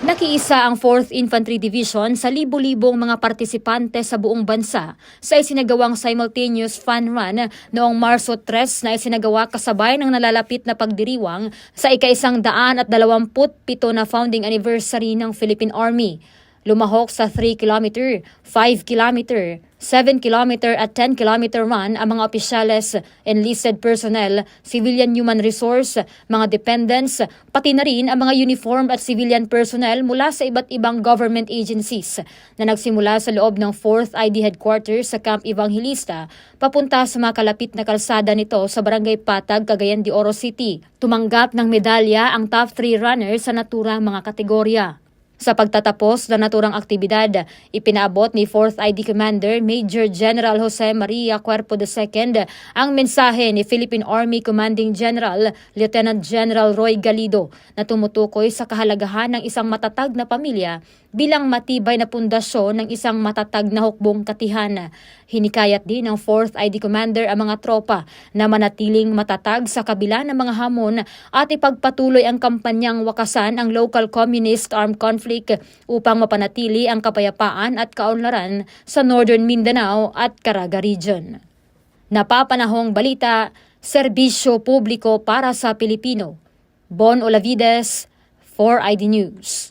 Nakiisa ang 4th Infantry Division sa libo-libong mga partisipante sa buong bansa sa isinagawang simultaneous fun run noong Marso 3 na isinagawa kasabay ng nalalapit na pagdiriwang sa ika-isang daan at dalawamput pito na founding anniversary ng Philippine Army. Lumahok sa 3 kilometer, 5 kilometer, 7 kilometer at 10 kilometer run ang mga opisyales, enlisted personnel, civilian human resource, mga dependents, pati na rin ang mga uniformed at civilian personnel mula sa iba't ibang government agencies na nagsimula sa loob ng 4th ID headquarters sa Camp Evangelista papunta sa mga kalapit na kalsada nito sa Barangay Patag, Cagayan de Oro City. Tumanggap ng medalya ang top 3 runners sa naturang mga kategorya. Sa pagtatapos ng naturang aktibidad, ipinaabot ni 4th ID Commander Major General Jose Maria Cuerpo II ang mensahe ni Philippine Army Commanding General Lieutenant General Roy Galido na tumutukoy sa kahalagahan ng isang matatag na pamilya bilang matibay na pundasyon ng isang matatag na hukbong katihan. Hinikayat din ng 4th ID Commander ang mga tropa na manatiling matatag sa kabila ng mga hamon at ipagpatuloy ang kampanyang wakasan ang local communist armed conflict upang mapanatili ang kapayapaan at kaunlaran sa Northern Mindanao at Caraga Region. Napapanahong balita, serbisyo publiko para sa Pilipino. Bon Olavides, 4ID News.